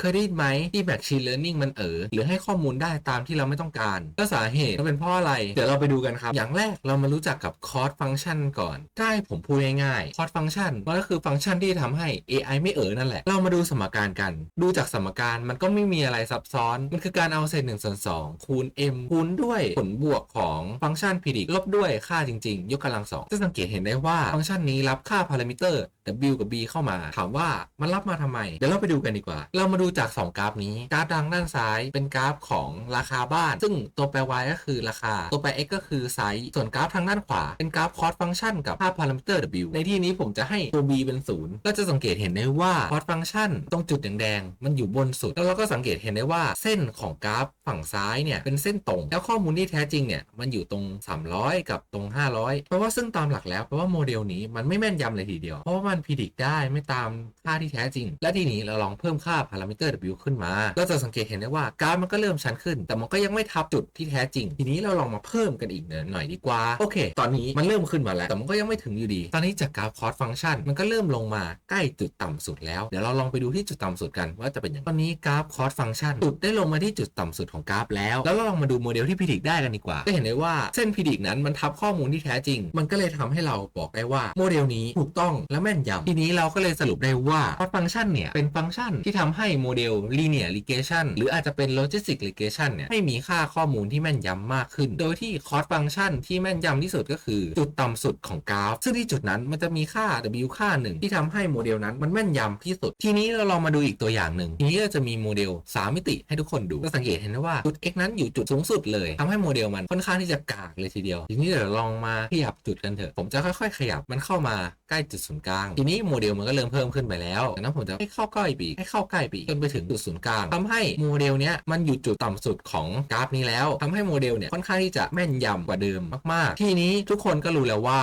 เคยได้ยินไหมที่ Machine Learning มันเออหรือให้ข้อมูลได้ตามที่เราไม่ต้องการ ก็สาเหตุมันเป็นเพราะอะไร เดี๋ยวเราไปดูกันครับ อย่างแรกเรามารู้จักกับ Cost Function ก่อนถ้าให้ผมพูดง่ายๆ Cost Function มันก็คือฟังก์ชันที่ทำให้ AI ไม่เออนั่นแหละ เรามาดูสมการกัน ดูจากสมการมันก็ไม่มีอะไรซับซ้อน มันคือการเอาเศษ1ส่วน2คูณ m คูณด้วยผลบวกของฟังก์ชัน predict ลบด้วยค่าจริง ๆ ยกกำลังสองจะสังเกตเห็นได้ว่าฟังก์ชันนี้รับค่าพารามิเตอร์ w กับ b เข้ามา ถามว่ามันรับมาทำไม เดี๋ยวเราไปดูกันดีกว่า เรามาดูจาก 2 กราฟนี้ กราฟดังด้านซ้ายเป็นกราฟของราคาบ้าน ซึ่งตัวแปร y ก็คือราคา ตัวแปร x ก็คือไซส์ส่วนกราฟทางด้านขวา เป็นกราฟคอสฟังก์ชันกับค่าพารามิเตอร์ w ในที่นี้ผมจะให้ตัว b เป็นศูนย์ก็จะสังเกตเห็นได้ว่าคอสฟังก์ชันตรงจุดแดงๆมันอยู่บนสุด แล้วเราก็สังเกตเห็นได้ว่าเส้นของกราฟฝั่งซ้ายเนี่ยเป็นเส้นตรง แล้วข้อมูลที่แท้จริงเนี่ยมันอยู่ตรง 300 กับตรง 500แปลว่าซึ่งตามหลักแล้วแปลว่าโมเดลนี้มันไม่แม่นยำเลยทีเดียวเพราะว่ามันพิจิตได้ไม่ตามค่าที่แท้จริง และทีนี้เราลองเพิ่มค่าพารามิเตอร์ w ขึ้นมา ก็จะสังเกตเห็นได้ว่ากราฟมันก็เริ่มชันขึ้น แต่มันก็ยังไม่ทับจุดที่แท้จริง ทีนี้เราลองมาเพิ่มกันอีกหน่อยดีกว่า โอเค ตอนนี้มันเริ่มขึ้นมาแล้ว แต่มันก็ยังไม่ถึงอยู่ดี ตอนนี้จากกราฟคอสฟังก์ชันมันก็เริ่มลงมาใกล้จุดต่ำสุดแล้ว เดี๋ยวเราลองไปดูที่จุดต่ำสุดกันว่าจะเป็นยังไงตอนนี้กราฟคอสฟังก์ชันจุดได้ลงมาที่จุดต่ำสุดของกราฟแล้ว แล้วเราลองมาดูโมเดลที่พิจิตได้กันดีกว่า ก็เห็นได้ว่าเส้นพิจิตนั้นมันทับข้อมูลที่แท้จริง มันก็เลยทำให้เราบอกได้ว่าโมเดลนี้ถูกต้องและแม่นยำทีนี้เราก็เลยสรุปได้ว่าคอสฟังก์ชันเนี่ย เป็นฟังก์ชันที่ทำให้โมเดล linear regression หรืออาจจะเป็น logistic regression เนี่ยให้มีค่าข้อมูลที่แม่นยำมากขึ้น โดยที่คอสฟังก์ชันที่แม่นยำที่สุดก็คือ จุดต่ำสุดของกราฟ ซึ่งที่จุดนั้นมันจะมีค่า w ค่าหนึ่งที่ทำให้โมเดลนั้นมันแม่นยำที่สุด ทีนี้เราลองมาดูอีกตัวอย่างหนึ่งทีนี้เราจะมีโมเดล 3 มิติให้ทุกคนดูก็สังเกตเห็นได้ว่าจุด x นั้นอยู่จุดสูงสุดเลยทำให้โมเดลมันค่อนข้างที่จะกากเลยทีเดียว ทีนี้เดี๋ยวลองมาขยับจุดกันเถอะผมจะค่อย ๆ ขยับมันเข้ามาใกล้จุดศูนย์กลางทีนี้โมเดลมันก็เริ่มเพิ่มขึ้นไปแล้วดังนั้นผมจะให้เข้าใกล้ปีให้เข้าใกล้ปีจนไปถึงจุดศูนย์กลางทำให้โมเดลเนี้ยมันอยู่จุดต่ำสุดของกราฟนี้แล้วทำให้โมเดลเนี่ยค่อนข้างที่จะแม่นยำกว่าเดิมมากๆ ทีนี้ทุกคนก็รู้แล้วว่า